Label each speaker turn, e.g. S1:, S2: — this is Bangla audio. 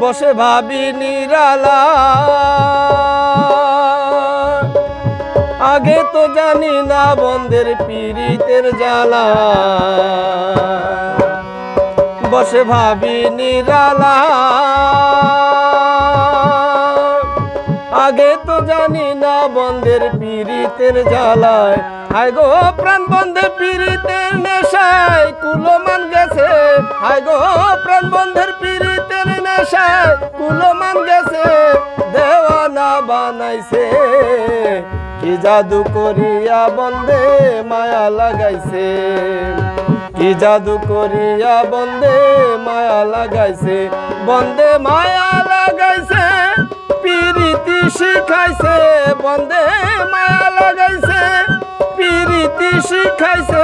S1: বসে ভাবি নিরালা। আগে তো জানি না বন্ধের পীড়িতের জ্বালা। বসে ভাবি নিরালা। আগে তো জানি না বন্ধের পীড়িতের জ্বালায়। হায় গো প্রাণ বন্ধে পীড়িতের নেশায় কুলমান গেছে। হায় গো প্রাণ বন্ধের পীড়িতের নেশায় কুলমান গেছে দেওয়ানা বানাইছে। কি জাদু করিয়া বন্দে মায়া লাগাইছে। কি জাদু করিয়া বন্দে মায়া লাগাইছে। বন্দে মায়া লাগাইছে, পিরিতি শিখাইছে। বন্দে মায়া লাগাইছে, পিরিতি শিখাইছে।